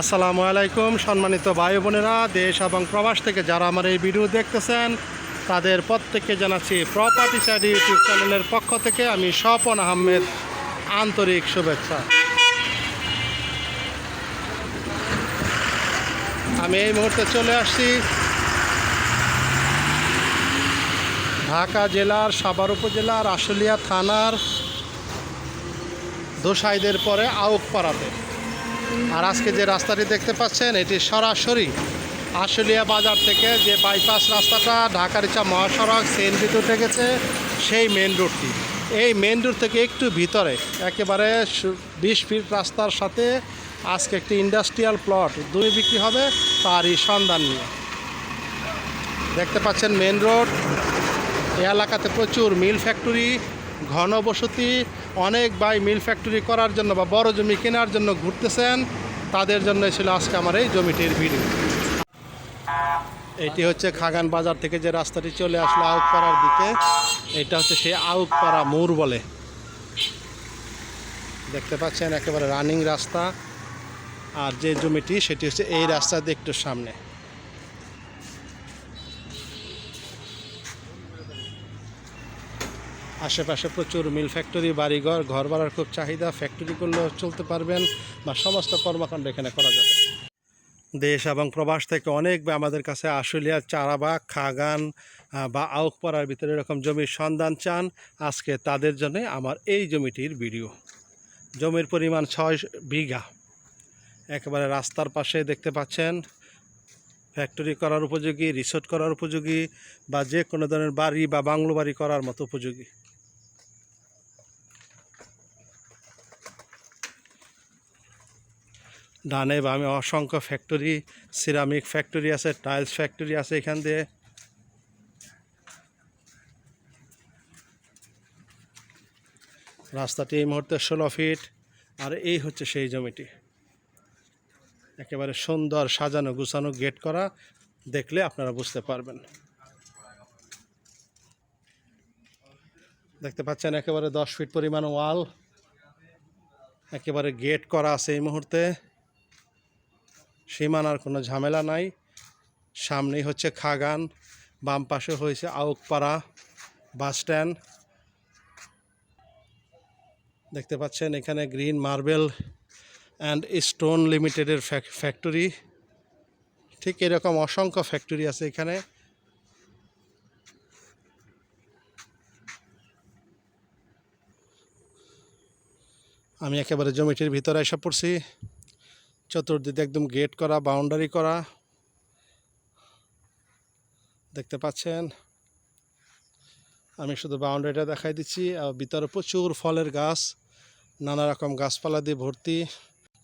আসসালামু আলাইকুম, সম্মানিত ভাই বোনেরা, দেশ এবং প্রবাস থেকে যারা আমার এই ভিডিও দেখতেছেন, তাদের প্রত্যেককে জানাচ্ছি প্রপার্টি সাইড ইউটিউব চ্যানেলের পক্ষ থেকে আমি স্বপন আহমেদ, আন্তরিক শুভেচ্ছা। আমি এই মুহূর্তে চলে আসছি ঢাকা জেলার সাভার উপজেলার আশুলিয়া থানার দোসাইদের পরে আউক আউকপাড়াতে। আর আজকে যে রাস্তাটি দেখতে পাচ্ছেন, এটি সরাসরি আশুলিয়া বাজার থেকে যে বাইপাস রাস্তাটা ঢাকার ইচ্ছা মহাসড়ক সেনবিতে উঠে গেছে সেই মেন রোডটি এই মেন রোড থেকে একটু ভিতরে, একেবারে বিশ ফিট রাস্তার সাথে আজকে একটি ইন্ডাস্ট্রিয়াল প্লট দুই বিক্রি হবে তারই সন্ধান নিয়ে। দেখতে পাচ্ছেন মেন রোড এই এলাকাতে প্রচুর মিল ফ্যাক্টরি ঘনবসতি অনেক ভাই মিল ফ্যাক্টরি করার জন্য বা বড় জমি কেনার জন্য ঘুরতেছেন, তাদের জন্য ছিল আজকে আমার এই জমিটির ভিডিও এটি হচ্ছে খাগান বাজার থেকে যে রাস্তাটি চলে আসলো আউকপাড়ার দিকে, এটা হচ্ছে সেই আউকপাড়া মোড় বলে। দেখতে পাচ্ছেন একেবারে রানিং রাস্তা, আর যে জমিটি সেটি হচ্ছে এই রাস্তা দিয়ে একটু সামনে। আশেপাশে প্রচুর মিল ফ্যাক্টরি, বাড়িঘর ঘর ভাড়ার খুব চাহিদা, ফ্যাক্টরি করলেও চলতে পারবেন বা সমস্ত কর্মকাণ্ড এখানে করা যাবে। দেশ এবং প্রবাস থেকে অনেক আমাদের কাছে আশুলিয়ার চারাবাগ, খাগান বা আউকপাড়ার ভিতরে এরকম জমির সন্ধান চান, আজকে তাদের জন্য আমার এই জমিটির ভিডিও। জমির পরিমাণ ছয় বিঘা। একেবারে রাস্তার পাশে দেখতে পাচ্ছেন, ফ্যাক্টরি করার উপযোগী, রিসোর্ট করার উপযোগী, বা যে কোনো ধরনের বাড়ি বা বাংলো বাড়ি করার মতো উপযোগী। ডানে বামে অসংখ্য ফ্যাক্টরি সিরামিক ফ্যাক্টরি আছে টাইলস ফ্যাক্টরি আছে এখান দিয়ে। রাস্তাটি এই মুহূর্তে ষোলো ফিট আর এই হচ্ছে সেই জমিটি। একেবারে সুন্দর সাজানো গুছানো গেট করা, দেখলে আপনারা বুঝতে পারবেন। দেখতে পাচ্ছেন একেবারে দশ ফিট পরিমাণ ওয়াল একেবারে গেট করা আছে এই মুহূর্তে। সীমানার কোনো ঝামেলা নাই। সামনেই হচ্ছে খাগান, বাম পাশে হয়েছে আউকপাড়া বাস স্ট্যান্ড। দেখতে পাচ্ছেন এখানে গ্রিন মার্বেল অ্যান্ড স্টোন লিমিটেডের ফ্যাক্টরি। ঠিক এরকম অসংখ্য ফ্যাক্টরি আছে এখানে। আমি একেবারে জমিটির ভিতরে এসে পড়ছি। চতুর্দিকে একদম গেট করা বাউন্ডারি করা। দেখতে পাচ্ছেন? আমি শুধু বাউন্ডারিটা দেখাই দিচ্ছি। আর ভিতরে প্রচুর ফলের গাছ, নানা রকম গাছপালা দিয়ে ভর্তি।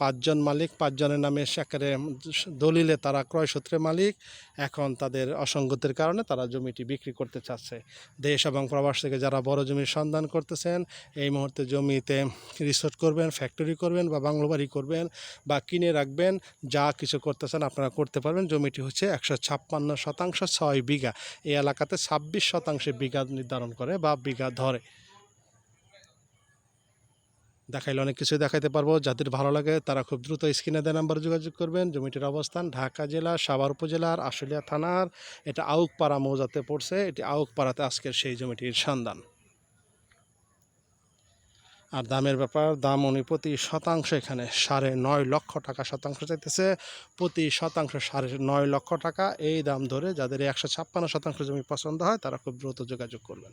পাঁচজন মালিক, পাঁচজনের নামে সেকারে দলিলে তারা ক্রয় সূত্রে মালিক। এখন তাদের অসঙ্গতির কারণে তারা জমিটি বিক্রি করতে চাচ্ছে। দেশ এবং প্রবাস থেকে যারা বড় জমির সন্ধান করতেছেন, এই মুহূর্তে জমিতে রিসোর্ট করবেন, ফ্যাক্টরি করবেন বা বাংলো বাড়ি করবেন বা কিনে রাখবেন, যা কিছু করতেছেন আপনারা করতে পারবেন। জমিটি হচ্ছে একশো ছাপ্পান্ন শতাংশ ছয় বিঘা। এই এলাকাতে ছাব্বিশ শতাংশে বিঘা নির্ধারণ করে বা বিঘা ধরে। দেখাইলে অনেক কিছু দেখাইতে পারব। যাদের ভালো লাগে, তারা খুব দ্রুত স্ক্রিনে দেয় নাম্বার যোগাযোগ করবেন। জমিটির অবস্থান ঢাকা জেলা, সাভার উপজেলার আশুলিয়া থানার। এটা আউকপাড়া মৌজাতে পড়ছে। এটি আউকপাড়াতে আজকের সেই জমিটির সন্ধান। আর দামের ব্যাপার, দাম উনি প্রতি শতাংশ এখানে সাড়ে নয় লক্ষ টাকা শতাংশ চাইতেছে। প্রতি শতাংশ সাড়ে নয় লক্ষ টাকা। এই দাম ধরে যাদের একশো ছাপ্পান্ন শতাংশ জমি পছন্দ হয়, তারা খুব দ্রুত যোগাযোগ করবেন।